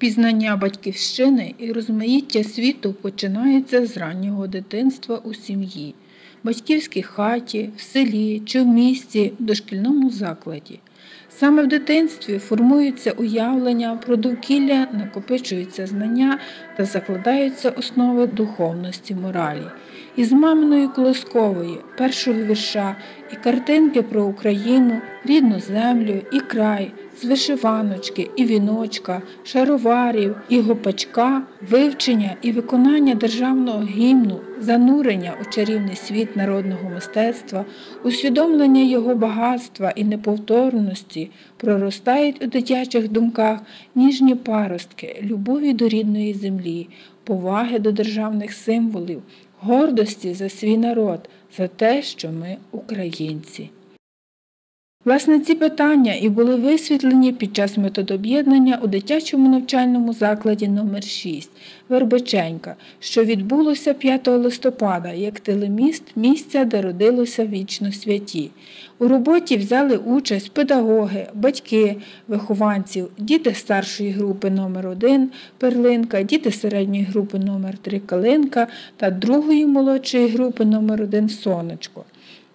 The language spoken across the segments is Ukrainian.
Пізнання батьківщини і розмаїття світу починається з раннього дитинства у сім'ї, батьківській хаті, в селі чи в місті, в дошкільному закладі. Саме в дитинстві формуються уявлення про довкілля, накопичуються знання та закладаються основи духовності моралі. Із маминою колоскової, першого вірша і картинки про Україну, рідну землю і край, з вишиваночки і віночка, шароварів і гопачка, вивчення і виконання державного гімну, занурення у чарівний світ народного мистецтва, усвідомлення його багатства і неповторності проростають у дитячих думках ніжні паростки, любові до рідної землі, поваги до державних символів, гордості за свій народ, за те, що ми українці. Власне, ці питання і були висвітлені під час методоб'єднання у дитячому навчальному закладі номер 6 Вербиченька, що відбулося 5 листопада як телеміст місця, де родилося вічно святі. У роботі взяли участь педагоги, батьки, вихованців, діти старшої групи номер 1 Перлинка, діти середньої групи номер 3 Калинка та другої молодшої групи номер 1 Сонечко.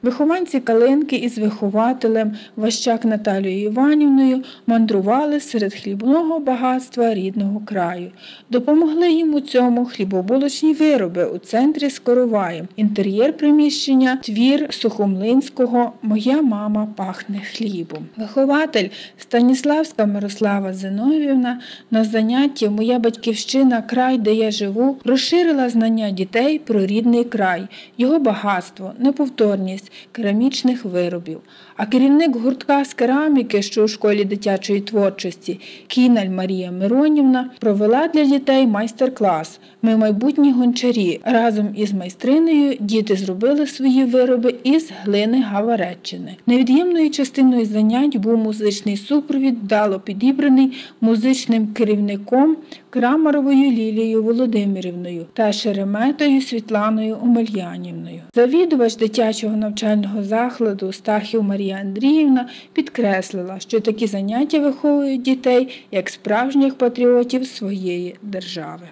Вихованці Калинки із вихователем Ващак Наталією Іванівною мандрували серед хлібного багатства рідного краю. Допомогли їм у цьому хлібобулочні вироби у центрі Скороваєм, інтер'єр приміщення, твір Сухомлинського Моя мама пахне хлібом. Вихователь Станіславська Мирослава Зиновівна на занятті Моя батьківщина, край, де я живу, розширила знання дітей про рідний край, його багатство, неповторність керамічних виробів. А керівник гуртка з кераміки, що у школі дитячої творчості, Кіналь Марія Миронівна, провела для дітей майстер-клас. Ми майбутні гончарі. Разом із майстринею діти зробили свої вироби із глини Гавареччини. Невід'ємною частиною занять був музичний супровід, вдало підібраний музичним керівником Крамаровою Лілією Володимирівною та Шереметою Світланою Омельянівною. Завідувач дитячого навчального закладу Стахів Марія Андріївна підкреслила, що такі заняття виховують дітей як справжніх патріотів своєї держави.